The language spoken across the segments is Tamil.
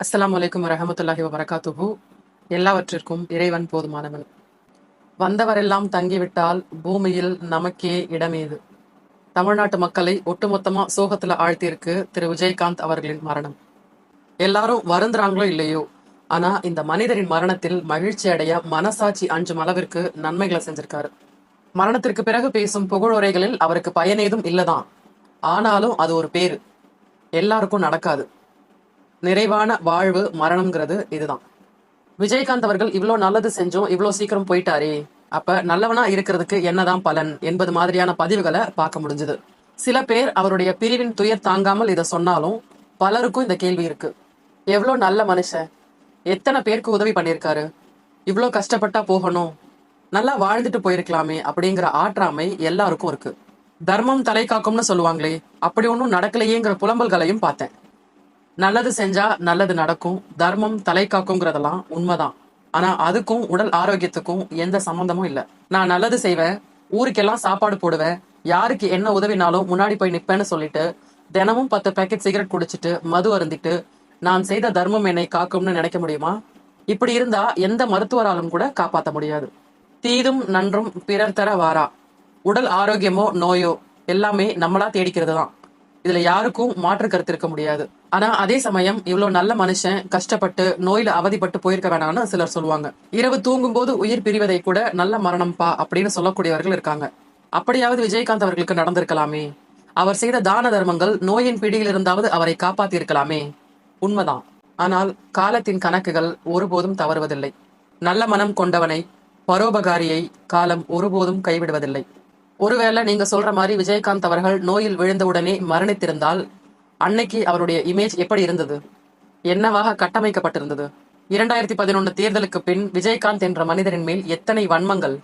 அஸ்லாம் அலைக்கும் வரஹமத்துல்லாஹி வரகாத்துஹு எல்லாவற்றிற்கும் இறைவன் போதுமானவன். வந்தவரெல்லாம் தங்கிவிட்டால் பூமியில் நமக்கே இடமேது. தமிழ்நாட்டு மக்களை ஒட்டுமொத்தமா சோகத்துல ஆழ்த்தியிருக்கு திரு விஜயகாந்த் அவர்களின் மரணம். எல்லாரும் வருந்துறாங்களோ இல்லையோ? ஆனா இந்த மனிதரின் மரணத்தில் மகிழ்ச்சி அடைய மனசாட்சி அஞ்சும் அளவிற்கு நன்மைகளை செஞ்சிருக்காரு. மரணத்திற்கு பிறகு பேசும் புகழுரைகளில் அவருக்கு பயனேதும் இல்லதான். ஆனாலும் அது ஒரு பேரு. எல்லாருக்கும் நடக்காது. நிறைவான வாழ்வு மரணம்ங்கிறது இதுதான். விஜயகாந்த் அவர்கள் இவ்வளோ நல்லது செஞ்சோம் இவ்வளோ சீக்கிரம் போயிட்டாரே. அப்ப நல்லவனா இருக்கிறதுக்கு என்னதான் பலன் என்பது மாதிரியான பதிவுகளை பார்க்க முடிஞ்சது. சில பேர் அவருடைய பிரிவின் துயர் தாங்காமல் இதை சொன்னாலும் பலருக்கும் இந்த கேள்வி இருக்கு. எவ்வளோ நல்ல மனுஷன்? எத்தனை பேருக்கு உதவி பண்ணியிருக்காரு? இவ்வளோ கஷ்டப்பட்டா போகணும். நல்லா வாழ்ந்துட்டு போயிருக்கலாமே அப்படிங்கிற ஆற்றாமை எல்லாருக்கும் இருக்கு. தர்மம் தலை காக்கும்னு சொல்லுவாங்களே அப்படி ஒன்றும் நடக்கலையேங்கிற புலம்பல்களையும் பார்த்தேன். நல்லது செஞ்சா நல்லது நடக்கும். தர்மம் தலை காக்குங்கிறதெல்லாம் உண்மைதான். ஆனா அதுக்கும் உடல் ஆரோக்கியத்துக்கும் எந்த சம்பந்தமும் இல்ல. நான் நல்லது செய்வேன் ஊருக்கெல்லாம் சாப்பாடு போடுவேன் யாருக்கு என்ன உதவினாலும் முன்னாடி போய் நிப்பேன்னு சொல்லிட்டு தினமும் பத்து பேக்கெட் சிகரெட் குடிச்சிட்டு மது அருந்திட்டு நான் செய்த தர்மம் என்னை காக்கும்னு நினைக்க முடியுமா? இப்படி இருந்தா எந்த மருத்துவராலும் கூட காப்பாற்ற முடியாது. தீதும் நன்றும் பிறர் தர வாரா. உடல் ஆரோக்கியமோ நோயோ எல்லாமே நம்மளா தேடிக்கிறது தான் இதுல யாருக்கும் மாற்று கருத்து இருக்க முடியாது. ஆனா அதே சமயம் இவ்வளவு நல்ல மனுஷன் கஷ்டப்பட்டு நோயில அவதிப்பட்டு போயிருக்க வேணாம்னு சிலர் சொல்லுவாங்க. இரவு தூங்கும் போது உயிர் பிரிவதை கூட நல்ல மரணம் பா அப்படின்னு சொல்லக்கூடியவர்கள் இருக்காங்க. அப்படியாவது விஜயகாந்த் அவர்களுக்கு நடந்திருக்கலாமே. அவர் செய்த தான தர்மங்கள் நோயின் பிடியில் இருந்தாவது அவரை காப்பாத்தி இருக்கலாமே உண்மைதான். ஆனால் காலத்தின் கணக்குகள் ஒருபோதும் தவறுவதில்லை. நல்ல மனம் கொண்டவனை பரோபகாரியை காலம் ஒருபோதும் கைவிடுவதில்லை. ஒருவேளை நீங்க சொல்ற மாதிரி விஜயகாந்த் அவர்கள் நோயில் விழுந்தவுடனே மரணித்திருந்தால் அன்னைக்கு அவருடைய இமேஜ் எப்படி இருந்தது? என்னவாக கட்டமைக்கப்பட்டிருந்தது? இரண்டாயிரத்தி பதினொன்னு தேர்தலுக்கு பின் விஜயகாந்த் என்ற மனிதரின் மேல் எத்தனை வன்மங்கள்?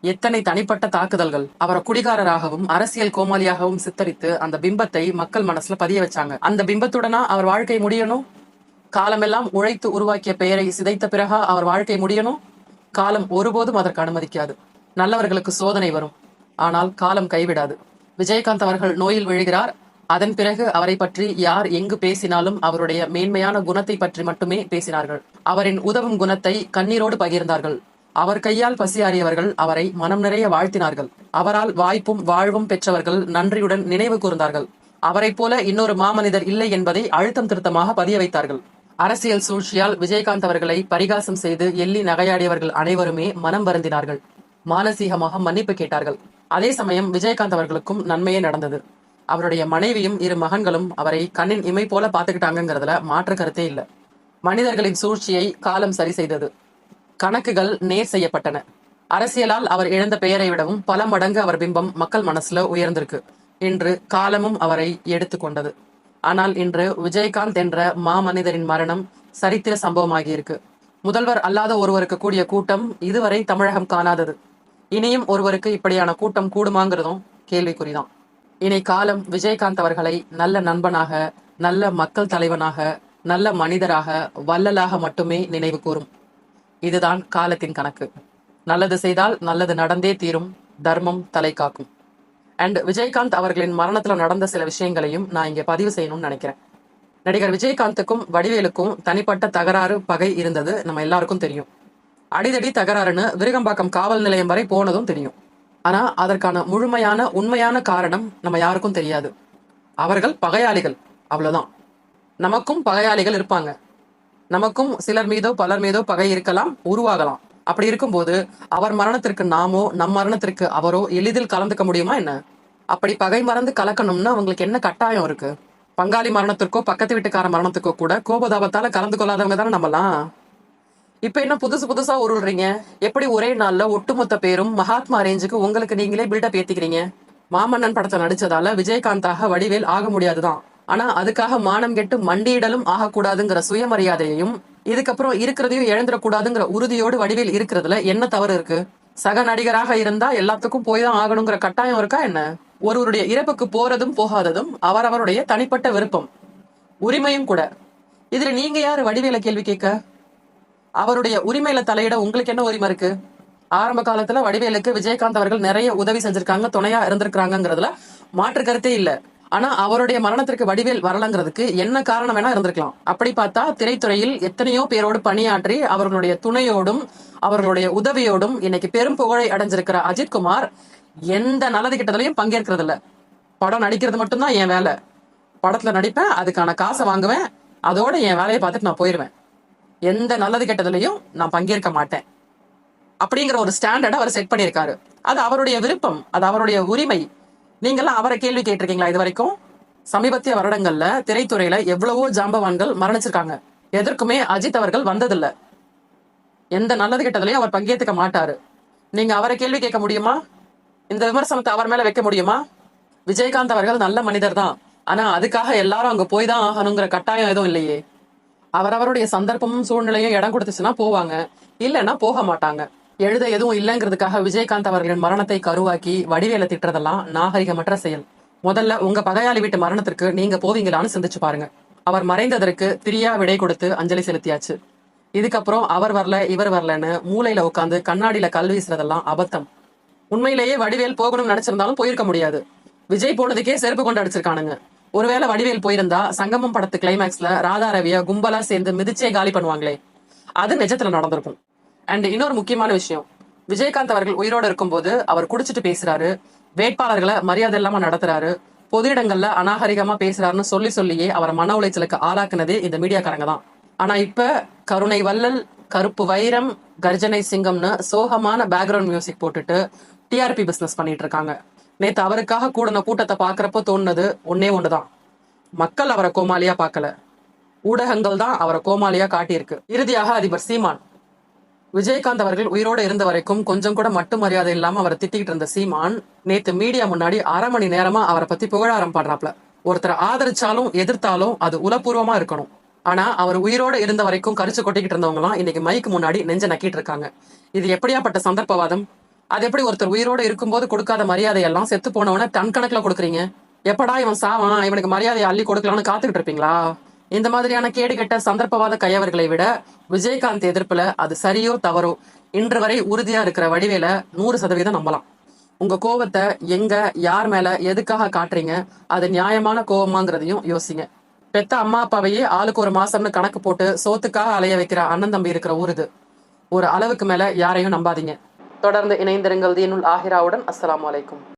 எத்தனை தனிப்பட்ட தாக்குதல்கள்? அவரை குடிகாரராகவும் அரசியல் கோமாளியாகவும் சித்தரித்து அந்த பிம்பத்தை மக்கள் மனசுல பதிய வச்சாங்க. அந்த பிம்பத்துடனா அவர் வாழ்க்கை முடியணும்? காலமெல்லாம் உழைத்து உருவாக்கிய பெயரை சிதைத்த பிறகா அவர் வாழ்க்கை முடியணும்? காலம் ஒருபோதும் அதற்கு அனுமதிக்காது. நல்லவர்களுக்கு சோதனை வரும். ஆனால் காலம் கைவிடாது. விஜயகாந்த் அவர்கள் நோயில் விழுகிறார். அதன் பிறகு அவரை பற்றி யார் எங்கு பேசினாலும் அவருடைய மேன்மையான குணத்தை பற்றி மட்டுமே பேசினார்கள். அவரின் உதவும் குணத்தை கண்ணீரோடு பகிர்ந்தார்கள். அவர் கையால் பசியாறியவர்கள் அவரை மனம் நிறைய வாழ்த்தினார்கள். அவரால் வாய்ப்பும் வாழ்வும் பெற்றவர்கள் நன்றியுடன் நினைவு கூர்ந்தார்கள். அவரைப் போல இன்னொரு மாமனிதர் இல்லை என்பதை அழுத்தம் திருத்தமாக பதிய வைத்தார்கள். அரசியல் சூழ்ச்சியால் விஜயகாந்த் அவர்களை பரிகாசம் செய்து எள்ளி நகையாடியவர்கள் அனைவருமே மனம் வருந்தினார்கள். மானசீகமாக மன்னிப்பு கேட்டார்கள். அதே சமயம் விஜயகாந்த் அவர்களுக்கும் நன்மையே நடந்தது. அவருடைய மனைவியும் இரு மகன்களும் அவரை கண்ணின் இமை போல பாத்துக்கிட்டாங்கிறதுல மாற்று கருத்தே இல்ல. மனிதர்களின் சூழ்ச்சியை காலம் சரி செய்தது. கணக்குகள் நேர் செய்யப்பட்டன. அரசியலால் அவர் இழந்த பெயரை விடவும் பல மடங்கு அவர் பிம்பம் மக்கள் மனசுல உயர்ந்திருக்கு. இன்று காலமும் அவரை எடுத்துக்கொண்டது ஆனால் இன்று விஜயகாந்த் என்ற மாமனிதரின் மரணம் சரித்திர சம்பவமாகியிருக்கு. முதல்வர் அல்லாத ஒருவருக்கு கூடிய கூட்டம் இதுவரை தமிழகம் காணாதது. இனியும் ஒருவருக்கு இப்படியான கூட்டம் கூடுமாங்கிறதும் கேள்விக்குறிதான். இனி காலம் விஜயகாந்த் அவர்களை நல்ல நண்பனாக நல்ல மக்கள் தலைவனாக நல்ல மனிதராக வள்ளலாக மட்டுமே நினைவு கூறும். இதுதான் காலத்தின் கணக்கு. நல்லது செய்தால் நல்லது நடந்தே தீரும் தர்மம் தலை காக்கும். அண்ட் விஜயகாந்த் அவர்களின் மரணத்துல நடந்த சில விஷயங்களையும் நான் இங்க பதிவு செய்யணும்னு நினைக்கிறேன். நடிகர் விஜயகாந்துக்கும் வடிவேலுக்கும் தனிப்பட்ட தகராறு பகை இருந்தது நம்ம எல்லாருக்கும் தெரியும். அடிதடி தகராறுன்னு விருகம்பாக்கம் காவல் நிலையம் வரை போனதும் தெரியும். ஆனா அதற்கான முழுமையான உண்மையான காரணம் நம்ம யாருக்கும் தெரியாது. அவர்கள் பகையாளிகள். அவ்வளவுதான். நமக்கும் பகையாளிகள் இருப்பாங்க. நமக்கும் சிலர் மீதோ பலர் மீதோ பகை இருக்கலாம் உருவாகலாம். அப்படி இருக்கும்போது அவர் மரணத்திற்கு நாமோ நம் மரணத்திற்கு அவரோ எளிதில் கலந்துக்க முடியுமா என்ன? அப்படி பகை மறந்து கலக்கணும்னா அவங்களுக்கு என்ன கட்டாயம் இருக்கு? பங்காளி மரணத்திற்கோ பக்கத்து வீட்டுக்கார மரணத்துக்கோ கூட கோபதாபத்தால கலந்து கொள்ளாதவங்க தானே நம்மலாம். இப்ப என்ன புதுசு புதுசா உருள்றீங்க எப்படி ஒரே நாள்ல ஒட்டுமொத்த பேரும் மகாத்மா ரேஞ்சுக்கு உங்களுக்கு நீங்களே பில்டப் ஏத்திக்கிறீங்க? மாமன்னன் படத்தை நடிச்சதால விஜயகாந்தாக வடிவேல் ஆக முடியாதுதான். ஆனா அதுக்காக மானம் கெட்டு மண்டியிடலும் ஆகக்கூடாதுங்கிற சுயமரியாதையையும் இதுக்கப்புறம் இருக்கிறதையும் இழந்துடக்கூடாதுங்கிற உறுதியோடு வடிவேல் இருக்கிறதுல என்ன தவறு இருக்கு? சக நடிகராக இருந்தா எல்லாத்துக்கும் போய் தான் ஆகணுங்கிற கட்டாயம் இருக்கா என்ன? ஒருவருடைய இறப்புக்கு போறதும் போகாததும் அவரவருடைய தனிப்பட்ட விருப்பம். உரிமையும் கூட. இதுல நீங்க யாரு வடிவேல கேள்வி கேட்க? அவருடைய உரிமையில தலையிட உங்களுக்கு என்ன உரிமை இருக்கு? ஆரம்ப காலத்துல வடிவேலுக்கு விஜயகாந்த் அவர்கள் நிறைய உதவி செஞ்சிருக்காங்க துணையா இருந்திருக்காங்கிறதுல மாற்று கருத்தே இல்ல. ஆனா அவருடைய மரணத்திற்கு வடிவேல் வரலங்கிறதுக்கு என்ன காரணம் வேணா இருந்திருக்கலாம். அப்படி பார்த்தா திரைத்துறையில் எத்தனையோ பேரோடு பணியாற்றி அவர்களுடைய துணையோடும் அவர்களுடைய உதவியோடும் இன்னைக்கு பெரும் புகழை அடைஞ்சிருக்கிற அஜித்குமார் எந்த நல்லது கிட்டதுலயும் பங்கேற்கிறது இல்ல படம் நடிக்கிறது மட்டும்தான் என் வேலை. படத்துல நடிப்பேன் அதுக்கான காசை வாங்குவேன் அதோட என் வேலையை பார்த்துட்டு நான் போயிருவேன். எந்த நல்லது கெட்டதுலையும் நான் பங்கேற்க மாட்டேன். அப்படிங்கிற ஒரு ஸ்டாண்டர்ட் அவர் செட் பண்ணியிருக்காரு. அது அவருடைய விருப்பம் அது அவருடைய உரிமை. நீங்கெல்லாம் அவரை கேள்வி கேட்டிருக்கீங்களா இது வரைக்கும் சமீபத்திய வருடங்கள்ல திரைத்துறையில எவ்வளவோ ஜாம்பவான்கள் மரணிச்சிருக்காங்க. எதற்குமே அஜித் அவர்கள் வந்ததில்ல. எந்த நல்லது கெட்டதுலையும் அவர் பங்கேற்றுக்க மாட்டாரு. நீங்க அவரை கேள்வி கேட்க முடியுமா? இந்த விமர்சனத்தை அவர் மேல வைக்க முடியுமா? விஜயகாந்த் அவர்கள் நல்ல மனிதர் தான் ஆனா அதுக்காக எல்லாரும் அங்க போய் தான் ஆகணுங்கிற கட்டாயம் எதுவும் இல்லையே. அவரவருடைய சந்தர்ப்பமும் சூழ்நிலையும் இடம் கொடுத்துச்சுன்னா போவாங்க. இல்லைன்னா போக மாட்டாங்க. எழுத எதுவும் இல்லைங்கிறதுக்காக விஜயகாந்த் அவர்களின் மரணத்தை கருவாக்கி வடிவேல திட்டுறதெல்லாம் நாகரிகமற்ற செயல். முதல்ல உங்க பகையாளி வீட்டு மரணத்திற்கு நீங்க போவீங்களான்னு சிந்திச்சு பாருங்க. அவர் மறைந்ததற்கு திரியா விடை கொடுத்து அஞ்சலி செலுத்தியாச்சு. இதுக்கப்புறம் அவர் வரல இவர் வரலன்னு மூலையில உட்காந்து கண்ணாடியில கல் வீசுறதெல்லாம் அபத்தம். உண்மையிலேயே வடிவேல் போகணும்னு நினைச்சிருந்தாலும் போயிருக்க முடியாது. விஜய் போனதுக்கே செருப்பு கொண்டு அடிச்சிருக்கானுங்க. ஒருவேளை வடிவேல் போயிருந்தா சங்கமம் படத்து கிளைமேக்ஸ்ல ராதா ரவிய கும்பலா சேர்ந்து மிதிச்சே காலி பண்ணுவாங்களே. அது நிஜத்துல நடந்திருக்கும். அண்ட் இன்னொரு முக்கியமான விஷயம். விஜயகாந்த் அவர்கள் உயிரோட இருக்கும்போது அவர் குடிச்சிட்டு பேசுறாரு. வேட்பாளர்களை மரியாதை இல்லாம நடத்துறாரு. பொது இடங்கள்ல அநாகரிகமா பேசுறாருன்னு சொல்லி சொல்லியே அவரை மன உளைச்சலுக்கு ஆளாக்குனதே இந்த மீடியாக்காரங்க தான். ஆனா இப்ப கருணை வல்லல் கருப்பு வைரம் கர்ஜனை சிங்கம்னு சோகமான பேக்ரவுண்ட் மியூசிக் போட்டுட்டு டிஆர்பி பிசினஸ் பண்ணிட்டு இருக்காங்க. நேத்து அவருக்காக கூடின கூட்டத்தை பார்க்குறப்போ தோணுனது ஒன்னே ஒண்ணுதான். மக்கள் அவரை கோமாளியா பார்க்கல. ஊடகங்கள் தான் அவரை கோமாளியா காட்டியிருக்கு. இறுதியாக அதிபர் சீமான். விஜயகாந்த் அவர்கள் உயிரோட இருந்த வரைக்கும் கொஞ்சம் கூட மட்டு மரியாதை இல்லாம அவரை திட்டிக்கிட்டு இருந்த சீமான் நேத்து மீடியா முன்னாடி அரை மணி நேரமா அவரை பத்தி புகழாரம் பாடுறாப்ல ஒருத்தரை ஆதரிச்சாலும் எதிர்த்தாலும் அது உலப்பூர்வமா இருக்கணும். ஆனா அவர் உயிரோட இருந்த வரைக்கும் கரிச்சு கொட்டிக்கிட்டு இருந்தவங்க எல்லாம் இன்னைக்கு மைக்கு முன்னாடி நெஞ்ச நக்கிட்டு இருக்காங்க. இது எப்படியாப்பட்ட சந்தர்ப்பவாதம்? அது எப்படி ஒருத்தர் உயிரோடு இருக்கும்போது கொடுக்காத மரியாதையெல்லாம் செத்து போனவன டன் கணக்குல கொடுக்குறீங்க? எப்படா இவன் சாவான்? இவனுக்கு மரியாதையை அள்ளி கொடுக்கலாம்னு காத்துக்கிட்டு இருப்பீங்களா? இந்த மாதிரியான கேடு கெட்ட சந்தர்ப்பவாத கையவர்களை விட விஜயகாந்த் எதிர்ப்புல அது சரியோ தவறோ? இன்று வரை உறுதியா இருக்கிற வடிவேல நூறு சதவீதம் நம்பலாம். உங்க கோவத்தை எங்க யார் மேல எதுக்காக காட்டுறீங்க? அது நியாயமான கோவமாங்கிறதையும் யோசிங்க. பெத்த அம்மா அப்பாவையே ஆளுக்கு ஒரு மாசம்னு கணக்கு போட்டு சோத்துக்காக அலைய வைக்கிற அண்ணன் தம்பி இருக்கிற ஊர் இது ஒரு அளவுக்கு மேல யாரையும் நம்பாதீங்க. தொடர்ந்து இணைந்திருங்கள் தீனுல் ஆஹிராவுடன். அஸ்ஸலாமு அலைக்கும்.